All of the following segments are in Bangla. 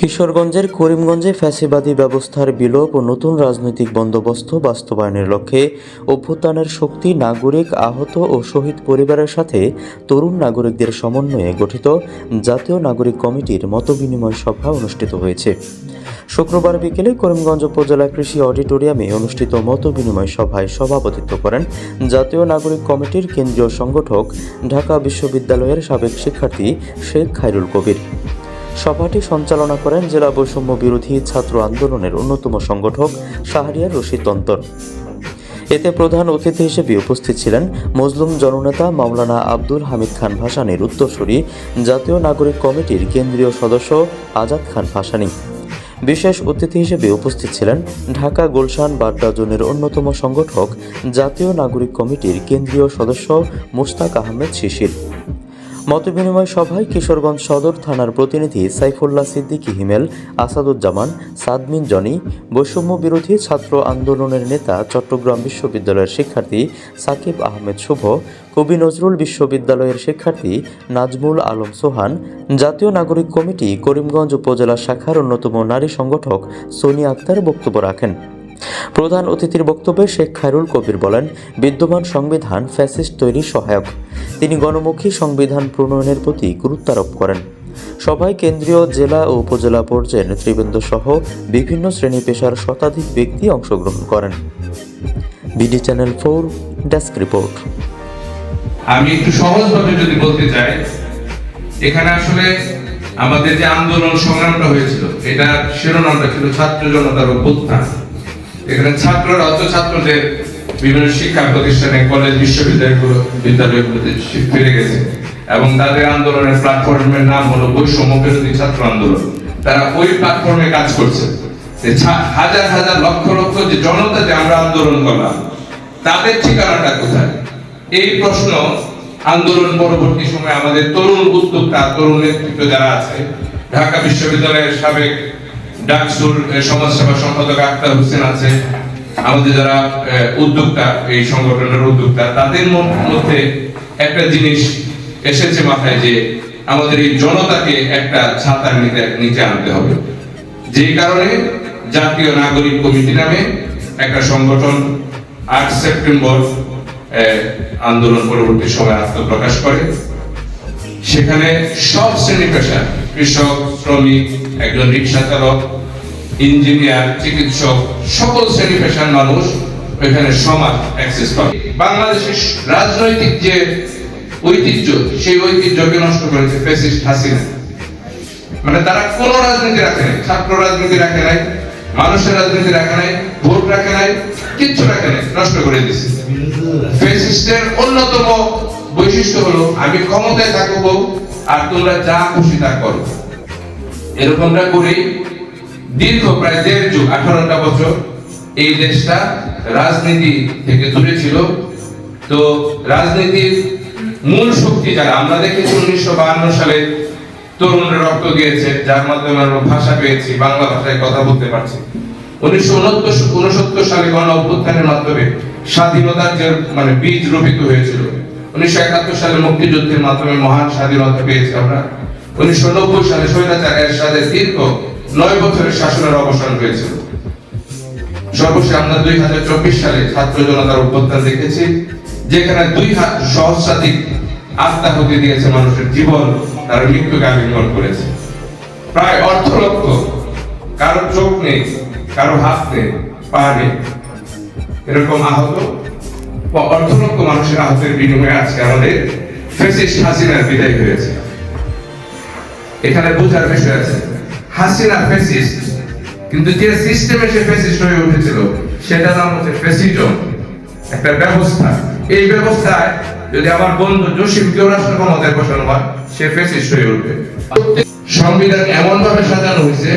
কিশোরগঞ্জের করিমগঞ্জে ফ্যাসিবাদী ব্যবস্থার বিলোপ ও নতুন রাজনৈতিক বন্দোবস্ত বাস্তবায়নের লক্ষ্যে অভ্যুত্থানের শক্তি নাগরিক আহত ও শহীদ পরিবারের সাথে তরুণ নাগরিকদের সমন্বয়ে গঠিত জাতীয় নাগরিক কমিটির মতবিনিময় সভা অনুষ্ঠিত হয়েছে। শুক্রবার বিকেলে করিমগঞ্জ উপজেলা কৃষি অডিটোরিয়ামে অনুষ্ঠিত মতবিনিময় সভায় সভাপতিত্ব করেন জাতীয় নাগরিক কমিটির কেন্দ্রীয় সংগঠক, ঢাকা বিশ্ববিদ্যালয়ের সাবেক শিক্ষার্থী শেখ খায়রুল কবির। সভাটি সঞ্চালনা করেন জেলা বৈষম্য বিরোধী ছাত্র আন্দোলনের অন্যতম সংগঠক শাহরিয়ার রশিদ অন্তর এতে প্রধান অতিথি হিসেবে উপস্থিত ছিলেন মজলুম জননেতা মাওলানা আব্দুল হামিদ খান ভাসানির উত্তরসূরি, জাতীয় নাগরিক কমিটির কেন্দ্রীয় সদস্য আজাদ খান ভাসানি। বিশেষ অতিথি হিসেবে উপস্থিত ছিলেন ঢাকা গুলশান বাড্ডা জোনের অন্যতম সংগঠক জাতীয় নাগরিক কমিটির কেন্দ্রীয় সদস্য মুস্তাক আহমেদ শিশির। মতবিনিময় সভায় কিশোরগঞ্জ সদর থানার প্রতিনিধি সাইফুল্লাহ সিদ্দিকী হিমেল, আসাদুজ্জামান, সাদমিন জনি, বৈষম্য বিরোধী ছাত্র আন্দোলনের নেতা চট্টগ্রাম বিশ্ববিদ্যালয়ের শিক্ষার্থী সাকিব আহমেদ শুভ, কবি নজরুল বিশ্ববিদ্যালয়ের শিক্ষার্থী নাজমুল আলম সোহান, জাতীয় নাগরিক কমিটি করিমগঞ্জ উপজেলা শাখার অন্যতম নারী সংগঠক সোনিয়া আক্তার বক্তব্য রাখেন। প্রধান অতিথির বক্তব্যে শেখ খায়রুল কবির বলেন, বিদ্যমান সংবিধান ফ্যাসিস্ট তৈরি সহায়ক। তিনি গণমুখী সংবিধান প্রণয়নের প্রতি গুরুত্ব আরোপ করেন। সভায় কেন্দ্রীয় জেলা ও উপজেলা পর্যায়ে নেতৃবৃন্দ সহ বিভিন্ন শ্রেণি পেশার শতাধিক ব্যক্তি অংশগ্রহণ করেন। BD channel four, desk report. আমি একটু সহজভাবে যদি বলতে চাই, এখানে আসলে আমাদের যে আন্দোলন সংগ্রামটা হয়েছিল এটা শিরোনামটা ছিল ছাত্র জনতার অভ্যুত্থান। এখানে ছাত্ররা অত ছাত্রদের বিভিন্ন শিক্ষা প্রতিষ্ঠানে কলেজ বিশ্ববিদ্যালয়গুলো, বিদ্যালয়গুলোতে ফিরে গেছে। এবং তাদের আন্দোলনের প্ল্যাটফর্মের নাম হলো বৈষম্য বিরোধী ছাত্র আন্দোলন। তারা ওই প্ল্যাটফর্মে কাজ করছে। হাজার হাজার, লক্ষ লক্ষ যে জনতা যে আমরা আন্দোলন করলাম, তাদের ঠিকানাটা কোথায়? এই প্রশ্ন আন্দোলন পরবর্তী সময়ে আমাদের তরুণ উদ্যোক্তা, তরুণ নেতৃত্ব যারা আছে, ঢাকা বিশ্ববিদ্যালয়ের সাবেক ডাকসুর সমাজসেবা সম্পাদক আক্তার হোসেন আছে। আমাদের যারা উদ্যোক্তা, এই সংগঠনের উদ্যোক্তা, তাদের মধ্যে একটা জিনিস এসেছে মাথায় যে আমাদের এই জনতাকে একটা ছাতার নিচে নিচে আনতে হবে। যেই কারণে জাতীয় নাগরিক কমিটি নামে একটা সংগঠন আট সেপ্টেম্বর আন্দোলন পরবর্তী সময় আত্মপ্রকাশ করে। সেখানে সব শ্রেণি পেশা কৃষক, শ্রমিক একজন রিক্সা চালক ইঞ্জিনিয়ার, চিকিৎসক, সকল শ্রেণি পেশার মানুষ ওইখানে সমান অ্যাক্সেস পাবে বাংলাদেশের রাজনৈতিক যে ঐতিহ্য, সেই ঐতিহ্যকে নষ্ট করেছে ফেসিস্ট হাসিনা। মানে তারা কোন রাজনীতি রাখে নাই, ছাত্র রাজনীতি রাখে নাই, মানুষের রাজনীতি রাখে নাই, ভোট রাখে নাই, কিচ্ছু রাখে নাই, নষ্ট করে দিছে ফেসিস্টের অন্যতম বৈশিষ্ট্য হলো, আমি ক্ষমতায় থাকব, আর তোমরা যা খুশি তা করো। এরকমটা করে। দীর্ঘ প্রায় দেড় যুগ, আঠারোটা বছর এই দেশটা রাজনীতি থেকে দূরে ছিল। তো রাজনীতির মূল শক্তি যারা, আমরা দেখেছি উনিশশো বাহান্ন সালে তরুণরা রক্ত দিয়েছে, যার মাধ্যমে আমরা ভাষা পেয়েছি, বাংলা ভাষায় কথা বলতে পারছি। উনিশশো উনসত্তর সালে গণ অভ্যুত্থানের মাধ্যমে স্বাধীনতার যে মানে বীজ রোপিত হয়েছিল। উনিশশো একাত্তর সালে মুক্তিযুদ্ধের মাধ্যমে মহান স্বাধীনতা পেয়েছি আমরা। উনিশশো নব্বই সালে স্বৈরাচার এরশাদের দীর্ঘ নয় বছরের শাসনের অবসান হয়েছিল। সর্বশেষ আমরা দুই হাজার চব্বিশ সালে ছাত্র জনতার অভ্যুত্থান দেখেছি, যেখানে দুই সহস্রাধিক আত্মাহুতি দিয়েছে মানুষের জীবন, তারা মৃত্যুকে আলিঙ্গন করেছে। প্রায় অর্ধ লক্ষ কারও চোখ নেই, কারও হাত নেই, পা নেই। এরকম আহত বা অর্ধ লক্ষ মানুষের আহতের বিনিময়ে আজকে আমাদের ফেসিস্ট হাসিনার বিদায় হয়েছে। এখানে বোঝার বিষয় আছে। হাসিনা ফেসিস্ট কিন্তু যে সিস্টেমে সে ফেসিস্ট হয়ে উঠেছিল সেটা নাম হচ্ছে ফেসিজম একটা ব্যবস্থা। এই ব্যবস্থায় যদি আমার বন্ধু জসিম কেউ রাষ্ট্র ক্ষমতায় বসানো হয়, সে ফেসিস্ট হয়ে উঠবে। সংবিধান এমন ভাবে সাজানো হয়েছে,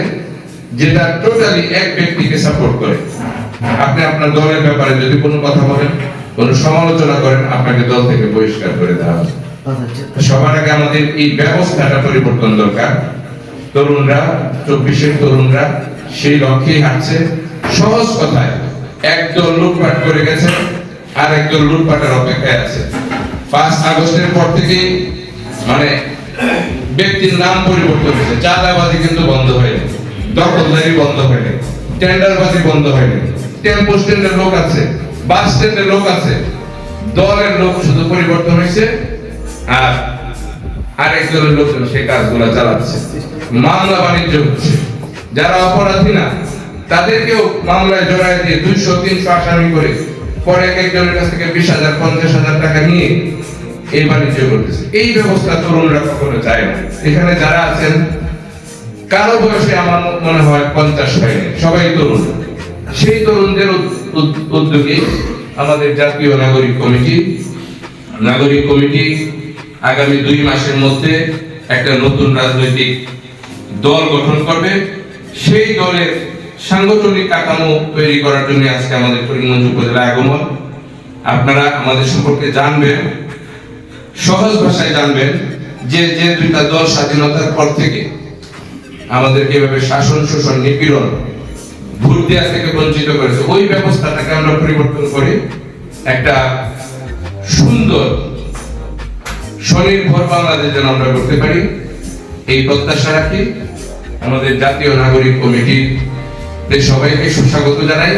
যেটা টোটালি এক ব্যক্তিকে সাপোর্ট করে। আপনি আপনার দলের ব্যাপারে যদি কোনো কথা বলেন, কোনো সমালোচনা করেন, আপনাকে দল থেকে বহিষ্কার করে দেওয়া হবে। সবার আগে আমাদের এই ব্যবস্থাটা পরিবর্তন দরকার। তরুণরা, চব্বিশের তরুণরা সেই লক্ষ্যেই হাঁটছে। সহজ কথায় একদল লুটপাট করে গেছে আর একদল লুটপাটের অপেক্ষায় আছে। পাঁচ আগস্টের পর থেকেই মানে ব্যক্তির নাম পরিবর্তন হয়েছে। চাঁদাবাজি কিন্তু বন্ধ হয়নি, দখলদারি বন্ধ হয়নি, টেন্ডারবাজি বন্ধ হয়নি। টেম্পো স্ট্যান্ডের লোক আছে, বাস স্ট্যান্ডের লোক আছে। দলের লোক শুধু পরিবর্তন হয়েছে আর আরেক দলের লোকজন কাজগুলো চালাচ্ছে। মামলা বাণিজ্য হচ্ছে। যারা অপরাধী না, তাদেরকেও মামলায় জড়ায় দিয়ে দুইশো, তিনশো আসামি করে পরে এক একজনের কাছ থেকে বিশ হাজার, পঞ্চাশ হাজার টাকা নিয়ে এই বাণিজ্য করতেছে। এই ব্যবস্থা তরুণরা কখনো চায় না। এখানে যারা আছেন, কারও বয়সে আমার মনে হয় পঞ্চাশ হয়নি সবাই তরুণ। সেই তরুণদের উদ- উদ- উদ্যোগে আমাদের জাতীয় নাগরিক কমিটি নাগরিক কমিটি আগামী দুই মাসের মধ্যে একটা নতুন রাজনৈতিক দল গঠন করবে। সেই দলের সাংগঠনিক কাঠামো তৈরি করার জন্য আজকে আমাদের করিমগঞ্জ উপজেলায় আগমন। আপনারা আমাদের সম্পর্কে জানবেন, সহজ ভাষায় জানবেন যে যে দুইটা দল স্বাধীনতার পর থেকে আমাদেরকে এভাবে শাসন, শোষণ, নিপীড়ন, ভোট দেওয়া থেকে বঞ্চিত করেছে। ওই ব্যবস্থাটাকে আমরা পরিবর্তন করে একটা সুন্দর স্বনির্ভর বাংলাদেশ যেন আমরা করতে পারি, এই প্রত্যাশা রাখি। আমাদের জাতীয় নাগরিক কমিটি সবাইকে সুস্বাগত জানাই।